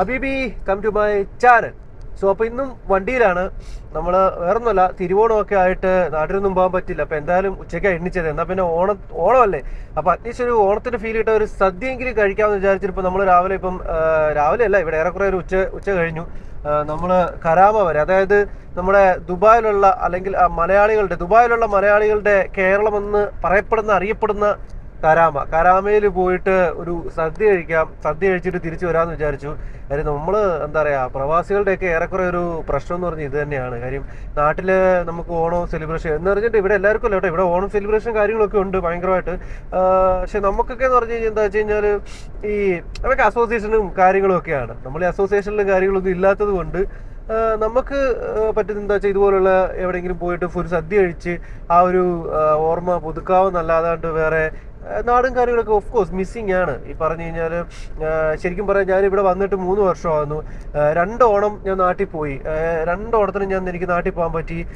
അബീബി come to my channel so അപ്പോൾ ഇന്നും വണ്ടിയിലാണ്. നമ്മൾ വേറൊന്നുമല്ല തിരുവോണമൊക്കെ ആയിട്ട് നാട്ടിലൊന്നും പോകാൻ പറ്റില്ല. അപ്പോൾ എന്തായാലും ഉച്ചയ്ക്ക് എണ്ണിച്ചത്. എന്നാ പിന്നെ ഓണം ഓണമല്ലേ? അപ്പോൾ അറ്റ്ലീസ്റ്റ് ഒരു ഓണത്തിന് ഫീൽ കിട്ട ഒരു സദ്യയെങ്കിലും കഴിക്കാമെന്ന് വിചാരിച്ചിട്ട് നമ്മൾ രാവിലെ ഇപ്പം രാവിലെ അല്ല ഇവിടെ ഏറെക്കുറെ ഒരു ഉച്ച ഉച്ച കഴിഞ്ഞു. നമ്മൾ കരാമ വരെ. അതായത് നമ്മുടെ ദുബായിലുള്ള അല്ലെങ്കിൽ മലയാളികളുടെ ദുബായിലുള്ള മലയാളികളുടെ കേരളം എന്ന് പറയപ്പെടുന്ന അറിയപ്പെടുന്ന കരാമ. കരാമയിൽ പോയിട്ട് ഒരു സദ്യ കഴിക്കാം. സദ്യ കഴിച്ചിട്ട് തിരിച്ചു വരാമെന്ന് വിചാരിച്ചു. കാര്യം നമ്മൾ എന്താ പറയുക പ്രവാസികളുടെയൊക്കെ ഏറെക്കുറെ ഒരു പ്രശ്നം എന്ന് പറഞ്ഞാൽ ഇത് തന്നെയാണ്. കാര്യം നാട്ടിൽ നമുക്ക് ഓണം സെലിബ്രേഷൻ എന്ന് പറഞ്ഞിട്ട് ഇവിടെ എല്ലാവർക്കും അല്ല കേട്ടോ. ഇവിടെ ഓണം സെലിബ്രേഷൻ കാര്യങ്ങളൊക്കെ ഉണ്ട് ഭയങ്കരമായിട്ട്. പക്ഷെ നമുക്കൊക്കെ എന്ന് പറഞ്ഞു കഴിഞ്ഞാൽ എന്താ വെച്ച് കഴിഞ്ഞാൽ ഈ നമുക്ക് അസോസിയേഷനും കാര്യങ്ങളും ഒക്കെയാണ്. നമ്മൾ ഈ അസോസിയേഷനിലും കാര്യങ്ങളൊന്നും ഇല്ലാത്തത് കൊണ്ട് നമുക്ക് പറ്റുന്ന എന്താ വെച്ചാൽ ഇതുപോലുള്ള എവിടെയെങ്കിലും പോയിട്ട് ഒരു സദ്യ കഴിച്ച് ആ ഒരു ഓർമ്മ പുതുക്കാവുന്നല്ലാതാണ്ട് വേറെ ആ, നാടും കാര്യങ്ങളൊക്കെ ഓഫ് കോഴ്സ് മിസ്സിങ് ആണ്. ഈ പറഞ്ഞു കഴിഞ്ഞാൽ ശരിക്കും പറയാം ഞാൻ ഇവിടെ വന്നിട്ട് മൂന്ന് വർഷമാകുന്നു. രണ്ട് ഓണം ഞാൻ നാട്ടിൽ പോയി. രണ്ട് ഞാൻ എനിക്ക് നാട്ടിൽ പോകാൻ പറ്റി.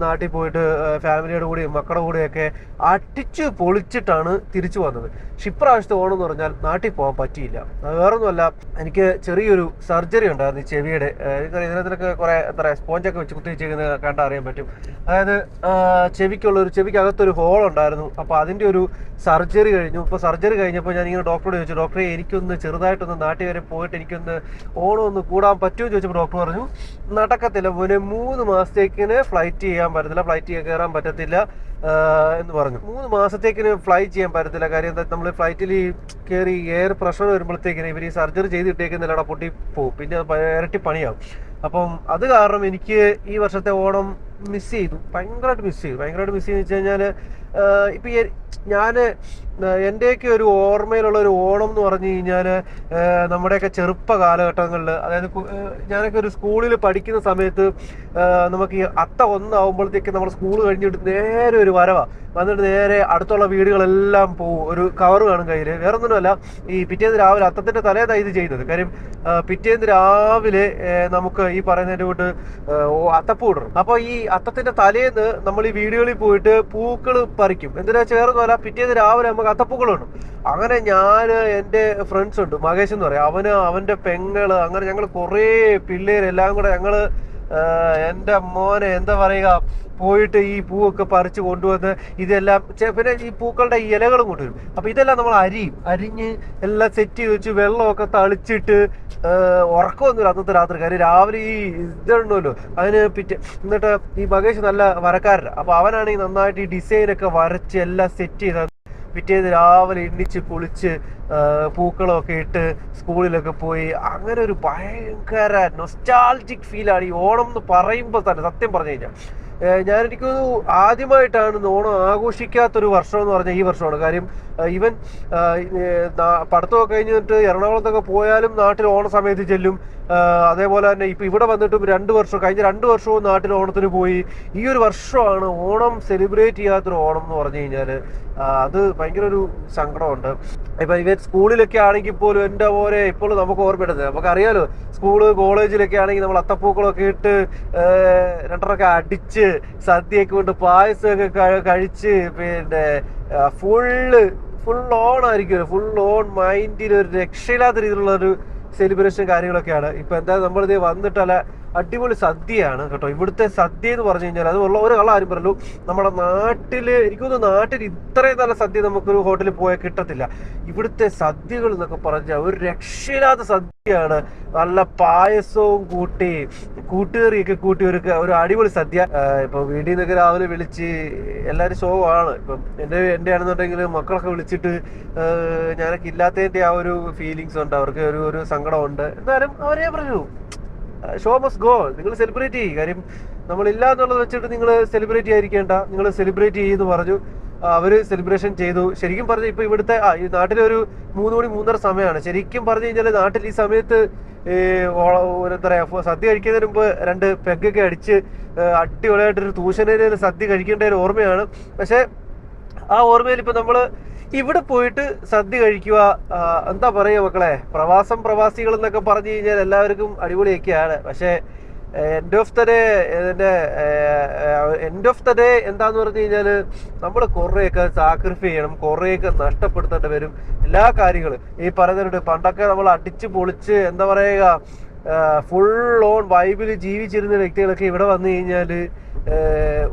നാട്ടിൽ പോയിട്ട് ഫാമിലിയുടെ കൂടെയും മക്കളുടെ കൂടെയൊക്കെ അടിച്ച് പൊളിച്ചിട്ടാണ് തിരിച്ചു വന്നത്. പക്ഷെ ഇപ്രാവശ്യത്തെ ഓണം എന്ന് പറഞ്ഞാൽ നാട്ടിൽ പോകാൻ പറ്റിയില്ല. വേറൊന്നുമല്ല എനിക്ക് ചെറിയൊരു സർജറി ഉണ്ടായിരുന്നു ചെവിയുടെ. ഇതിനകത്തിനൊക്കെ കുറേ എന്താ പറയുക സ്പോഞ്ചൊക്കെ വെച്ച് കുത്തി വെച്ചിരിക്കുന്നത് കണ്ടാൽ അറിയാൻ പറ്റും. അതായത് ചെവിക്കുള്ളൊരു ചെവിക്കകത്തൊരു ഹോൾ ഉണ്ടായിരുന്നു. അപ്പോൾ അതിന്റെ ഒരു സർജറി കഴിഞ്ഞു. ഇപ്പോൾ സർജറി കഴിഞ്ഞപ്പോൾ ഞാൻ ഇങ്ങനെ ഡോക്ടറോട് ചോദിച്ചു ഡോക്ടറെ എനിക്കൊന്ന് ചെറുതായിട്ടൊന്ന് നാട്ടിൽ വരെ പോയിട്ട് എനിക്കൊന്ന് ഓണം ഒന്ന് കൂടാൻ പറ്റുമോ? എന്ന് ചോദിച്ചപ്പോൾ ഡോക്ടർ പറഞ്ഞു നടക്കത്തില്ല. മോനെ മൂന്ന് മാസത്തേക്കിന് ഫ്ലൈറ്റ് ചെയ്യാൻ പറ്റത്തില്ല. ഫ്ലൈറ്റ് കയറാൻ പറ്റത്തില്ല. എന്ന് പറഞ്ഞു. മൂന്ന് മാസത്തേക്കിന് ഫ്ലൈ ചെയ്യാൻ പറ്റത്തില്ല. കാര്യം എന്താ നമ്മൾ ഫ്ലൈറ്റിൽ കയറി എയർ പ്രഷർ വരുമ്പോഴത്തേക്കിന് ഇവർ ഈ സർജറി ചെയ്തിട്ടേക്കുന്നില്ല പൊട്ടി പോകും പിന്നെ ഇരട്ടി പണിയാവും. അപ്പം അത് കാരണം എനിക്ക് ഈ വർഷത്തെ ഓണം മിസ് ചെയ്തു ഭയങ്കരമായിട്ട് മിസ് ചെയ്തു ഭയങ്കരമായിട്ട് മിസ് ചെയ്യുന്ന വെച്ച് കഴിഞ്ഞാൽ ഇപ്പം ഞാൻ എന്റെയൊക്കെ ഒരു ഓർമ്മയിലുള്ള ഒരു ഓണം എന്ന് പറഞ്ഞു കഴിഞ്ഞാൽ നമ്മുടെയൊക്കെ ചെറുപ്പ കാലഘട്ടങ്ങളിൽ അതായത് ഞാനൊക്കെ ഒരു സ്കൂളിൽ പഠിക്കുന്ന സമയത്ത് നമുക്ക് ഈ അത്ത ഒന്നാവുമ്പോഴത്തേക്ക് നമ്മൾ സ്കൂൾ കഴിഞ്ഞിട്ട് നേരെ ഒരു വരവാ. വന്നിട്ട് നേരെ അടുത്തുള്ള വീടുകളെല്ലാം പോവും. ഒരു കവർ കാണും കയ്യിൽ വേറെ ഒന്നുമല്ല ഈ പിറ്റേന്ന് രാവിലെ അത്തത്തിന്റെ തലേതാണ് ഇത് ചെയ്യുന്നത് കാര്യം പിറ്റേന്ന് രാവിലെ നമുക്ക് ഈ പറയുന്നതിന്റെ കൂട്ട് അത്തപ്പൂടും അപ്പോൾ ഈ അത്തത്തിന്റെ തലേന്ന് നമ്മൾ ഈ വീടുകളിൽ പോയിട്ട് പൂക്കൾ പറിക്കും. എന്തിനാ ഒന്നുമല്ല പിറ്റേന്ന് രാവിലെ നമുക്ക് അത്തപ്പൂക്കൾ വേണം അങ്ങനെ ഞാൻ എന്റെ ഫ്രണ്ട്സ് ഉണ്ട് മഹേഷ് എന്ന് പറയാം. അവന് അവന്റെ പെങ്ങൾ അങ്ങനെ ഞങ്ങൾ കുറേ പിള്ളേർ എല്ലാം കൂടെ ഞങ്ങൾ എന്റെ മോനെ എന്താ പറയുക പോയിട്ട് ഈ പൂവൊക്കെ പറിച്ച് കൊണ്ടുവന്ന് ഇതെല്ലാം പിന്നെ ഈ പൂക്കളുടെ ഇലകളും കൊണ്ടുവരും. അപ്പം ഇതെല്ലാം നമ്മൾ അരിയും. അരിഞ്ഞ് എല്ലാം സെറ്റ് ചെയ്ത് വെച്ച് വെള്ളമൊക്കെ തളിച്ചിട്ട് ഉറക്കമൊന്നുമില്ല അന്നത്തെ രാത്രി. കാര്യം രാവിലെ ഈ ഇതുണ്ടല്ലോ അതിന് പിറ്റേ എന്നിട്ട് ഈ മകേഷ് നല്ല വരക്കാരനാണ് അപ്പോൾ അവനാണെങ്കിൽ നന്നായിട്ട് ഈ ഡിസൈനൊക്കെ വരച്ച് എല്ലാം സെറ്റ് ചെയ്ത് പിറ്റേന്ന് രാവിലെ എണ്ണിച്ച് കുളിച്ച് പൂക്കളൊക്കെ ഇട്ട് സ്കൂളിലൊക്കെ പോയി. അങ്ങനെ ഒരു ഭയങ്കര നൊസ്റ്റാൾജിക് ഫീലാണ് ഈ ഓണം എന്ന് പറയുമ്പോൾ തന്നെ സത്യം പറഞ്ഞു കഴിഞ്ഞാൽ ഞാൻ എനിക്ക് ആദ്യമായിട്ടാണ് ഓണം ആഘോഷിക്കാത്തൊരു വർഷം എന്ന് പറഞ്ഞാൽ ഈ വർഷമാണ്. കാര്യം ഈവൻ പഠിത്തമൊക്കെ കഴിഞ്ഞിട്ട് എറണാകുളത്തൊക്കെ പോയാലും നാട്ടിൽ ഓണ സമയത്ത് ചെല്ലും അതേപോലെ തന്നെ ഇപ്പം ഇവിടെ വന്നിട്ടും രണ്ട് വർഷം കഴിഞ്ഞ രണ്ട് വർഷവും നാട്ടിൽ ഓണത്തിന് പോയി. ഈ ഒരു വർഷമാണ് ഓണം സെലിബ്രേറ്റ് ചെയ്യാത്തൊരു ഓണം എന്ന് പറഞ്ഞു കഴിഞ്ഞാൽ അത് ഭയങ്കര ഒരു സങ്കടമുണ്ട്. ഇപ്പം ഇവർ സ്കൂളിലൊക്കെ ആണെങ്കിൽ പോലും എന്റെ പോലെ ഇപ്പോഴും നമുക്ക് ഓർമ്മയിടുന്നത് നമുക്കറിയാലോ സ്കൂൾ കോളേജിലൊക്കെ ആണെങ്കിൽ നമ്മൾ അത്തപ്പൂക്കളൊക്കെ ഇട്ട് രണ്ടരൊക്കെ അടിച്ച് സദ്യയൊക്കെ കൊണ്ട് പായസമൊക്കെ കഴിച്ച് പിന്നെ ഫുള്ള് ഫുൾ ഓൺ ആയിരിക്കുമല്ലോ ഫുൾ ഓൺ മൈൻഡിൽ ഒരു രക്ഷയില്ലാത്ത രീതിയിലുള്ള ഒരു സെലിബ്രേഷൻ കാര്യങ്ങളൊക്കെയാണ്. ഇപ്പൊ എന്താ നമ്മളിത് വന്നിട്ടല്ല അടിപൊളി സദ്യയാണ് കേട്ടോ. ഇവിടുത്തെ സദ്യ എന്ന് പറഞ്ഞു കഴിഞ്ഞാൽ അത് ഉള്ള ഒരു ആരും പറഞ്ഞു നമ്മുടെ നാട്ടിൽ എനിക്ക് തോന്നുന്നു നാട്ടിൽ ഇത്രയും നല്ല സദ്യ നമുക്കൊരു ഹോട്ടലിൽ പോയാൽ കിട്ടത്തില്ല. ഇവിടുത്തെ സദ്യകൾ എന്നൊക്കെ പറഞ്ഞാൽ ഒരു രക്ഷയില്ലാത്ത സദ്യയാണ്. നല്ല പായസവും കൂട്ടി കൂട്ടുകറിയൊക്കെ കൂട്ടി ഒരു ഒരു അടിപൊളി സദ്യ. ഇപ്പൊ വീട്ടിൽ നിന്നൊക്കെ രാവിലെ വിളിച്ച് എല്ലാവരും സോവാണ് ഇപ്പൊ എന്റെ എന്റെ ആണെന്നുണ്ടെങ്കിൽ മക്കളൊക്കെ വിളിച്ചിട്ട് ഞാനൊക്കെ ഇല്ലാത്തതിന്റെ ആ ഒരു ഫീലിങ്സ് ഉണ്ട്. അവർക്ക് ഒരു ഒരു സങ്കടമുണ്ട്. എന്നാലും അവരെ പറഞ്ഞു. ഷോ മസ് ഗോ നിങ്ങൾ സെലിബ്രേറ്റ് ചെയ്യും. കാര്യം നമ്മളില്ല എന്നുള്ളത് വെച്ചിട്ട് നിങ്ങൾ സെലിബ്രേറ്റ് ചെയ്യാതിരിക്കേണ്ട. നിങ്ങൾ സെലിബ്രേറ്റ് ചെയ്യുമെന്ന് പറഞ്ഞു. അവർ സെലിബ്രേഷൻ ചെയ്തു. ശരിക്കും പറഞ്ഞു ഇപ്പൊ ഇവിടുത്തെ ആ, ഈ നാട്ടിലെ ഒരു മൂന്ന് മണി മൂന്നര സമയമാണ് ശരിക്കും പറഞ്ഞു കഴിഞ്ഞാൽ നാട്ടിൽ ഈ സമയത്ത് എന്താ പറയാ ഫ- സദ്യ കഴിക്കുന്നതിന് മുമ്പ് രണ്ട് പെഗ്ഗൊക്കെ അടിച്ച് അടിപൊളിയായിട്ടൊരു തൂഷണയിൽ സദ്യ കഴിക്കേണ്ട ഒരു ഓർമ്മയാണ്. പക്ഷെ ആ ഓർമ്മയിൽ ഇപ്പൊ നമ്മൾ ഇവിടെ പോയിട്ട് സദ്യ കഴിക്കുക എന്താ പറയുക മക്കളെ? പ്രവാസം പ്രവാസികൾ എന്നൊക്കെ പറഞ്ഞു കഴിഞ്ഞാൽ എല്ലാവർക്കും അടിപൊളിയൊക്കെയാണ്. പക്ഷേ എൻഡ് ഓഫ് ദ ഡേ ഇതിന്റെ എൻഡ് ഓഫ് ദ ഡേ എന്താന്ന് പറഞ്ഞു കഴിഞ്ഞാൽ നമ്മൾ കുറേയൊക്കെ സാക്രിഫൈ ചെയ്യണം കുറേയൊക്കെ നഷ്ടപ്പെടുത്തേണ്ടി വരും. എല്ലാ കാര്യങ്ങളും. ഈ പറയുന്നുണ്ട് പണ്ടൊക്കെ നമ്മൾ അടിച്ച് പൊളിച്ച് എന്താ പറയുക ഫുൾ ഓൺ വൈബിൽ ജീവിച്ചിരുന്ന വ്യക്തികളൊക്കെ ഇവിടെ വന്നു കഴിഞ്ഞാൽ ഏഹ്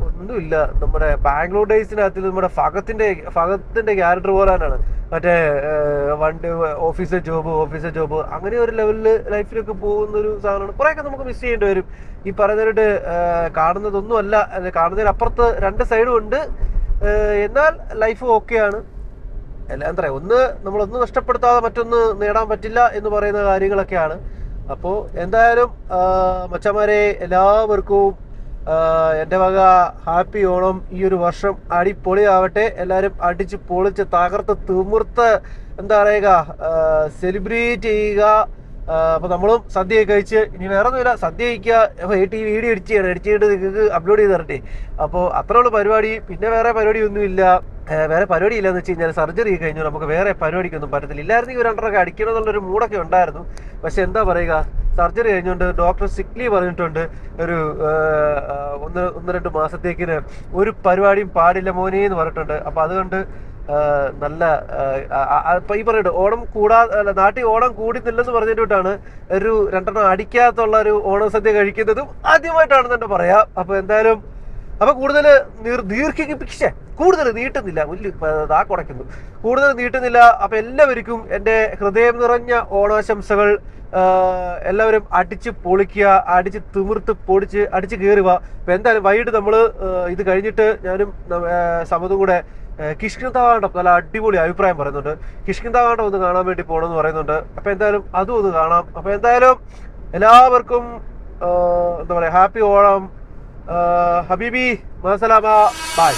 ഒന്നുമില്ല. നമ്മുടെ ബാംഗ്ലൂർ ഡേയ്സിനകത്ത് നമ്മുടെ ഫഗത്തിന്റെ ഫഗത്തിന്റെ ക്യാരക്ടർ പോലാനാണ് മറ്റേ വണ്ടി ഓഫീസർ ജോബ് ഓഫീസർ ജോബ് അങ്ങനെ ഒരു ലെവലിൽ ലൈഫിലൊക്കെ പോകുന്ന ഒരു സാധനമാണ്. കുറെയൊക്കെ നമുക്ക് മിസ് ചെയ്യേണ്ടി വരും. ഈ പറയുന്നവരുടെ കാണുന്നതൊന്നുമല്ല. കാണുന്നതിനപ്പുറത്ത് രണ്ട് സൈഡും ഉണ്ട്. എന്നാൽ ലൈഫ് ഓക്കെയാണ് എന്താ പറയാ ഒന്ന് നമ്മളൊന്ന് നഷ്ടപ്പെടുത്താതെ മറ്റൊന്ന് നേടാൻ പറ്റില്ല എന്ന് പറയുന്ന കാര്യങ്ങളൊക്കെയാണ്. അപ്പോൾ എന്തായാലും മച്ചന്മാരെ എല്ലാവർക്കും എന്റെ വക ഹാപ്പി ഓണം ഈ ഒരു വർഷം അടിപൊളിയാവട്ടെ. എല്ലാവരും അടിച്ച് പൊളിച്ച് തകർത്ത് തിമിർത്ത് എന്താ പറയുക സെലിബ്രേറ്റ് ചെയ്യുക. അപ്പോൾ അപ്പൊ നമ്മളും സദ്യ കഴിച്ച് ഇനി വേറെ ഒന്നുമില്ല സദ്യ കഴിക്കുക. അപ്പോൾ ഈ വീഡിയോ എഡിറ്റ് ചെയ്യണം. എഡിറ്റ് ചെയ്തിട്ട് നിങ്ങൾക്ക് അപ്ലോഡ് ചെയ്ത് തരട്ടെ. അപ്പോൾ അത്രേ ഉള്ള പരിപാടി. പിന്നെ വേറെ പരിപാടി ഒന്നുമില്ല വേറെ പരിപാടി ഇല്ലെന്ന് വെച്ച് കഴിഞ്ഞാൽ സർജറി കഴിഞ്ഞു. നമുക്ക് വേറെ പരിപാടിക്കൊന്നും പറ്റത്തില്ല. ഇല്ലായിരുന്നെങ്കിൽ ഒരു രണ്ടരൊക്കെ അടിക്കണം എന്നുള്ളൊരു മൂടൊക്കെ ഉണ്ടായിരുന്നു. പക്ഷെ എന്താ പറയുക സർജറി കഴിഞ്ഞുകൊണ്ട് ഡോക്ടർ സിക്ലി പറഞ്ഞിട്ടുണ്ട്. ഒരു ഒന്ന് ഒന്ന് രണ്ട് മാസത്തേക്കിന് ഒരു പരിപാടിയും പാടില്ല മോനെ എന്ന് പറഞ്ഞിട്ടുണ്ട്. അപ്പൊ അതുകൊണ്ട് നല്ല ഇപ്പൊ ഈ പറയുന്നത് ഓണം കൂടാ നാട്ടിൽ ഓണം കൂടുന്നില്ലെന്ന് പറഞ്ഞിട്ടാണ് ഒരു രണ്ടെണ്ണം അടിക്കാത്തുള്ള ഒരു ഓണസദ്യ കഴിക്കുന്നതും ആദ്യമായിട്ടാണെന്ന് തന്നെ പറയാം. അപ്പൊ എന്തായാലും അപ്പൊ കൂടുതൽ ദീർഘിപ്പിച്ചേ കൂടുതൽ നീട്ടുന്നില്ല. വലിയ താ കുടയ്ക്കുന്നു. കൂടുതൽ നീട്ടുന്നില്ല. അപ്പൊ എല്ലാവർക്കും എന്റെ ഹൃദയം നിറഞ്ഞ ഓണാശംസകൾ എല്ലാവരും അടിച്ച് പൊളിക്കുക അടിച്ച് തിമിർത്ത് പൊടിച്ച് അടിച്ച് കയറുക അപ്പൊ എന്തായാലും വൈകിട്ട് നമ്മൾ ഇത് കഴിഞ്ഞിട്ട് ഞാനും സമതും കൂടെ കിഷ്കിന്താകാണ്ടം നല്ല അടിപൊളി അഭിപ്രായം പറയുന്നുണ്ട്. കിഷ്കിന്താകാണ്ടം ഒന്ന് കാണാൻ വേണ്ടി പോകണമെന്ന് പറയുന്നുണ്ട്. അപ്പൊ എന്തായാലും അതും ഒന്ന് കാണാം. അപ്പൊ എന്തായാലും എല്ലാവർക്കും എന്താ പറയാ happy Onam. ഹബീബി മസലാമ ബൈ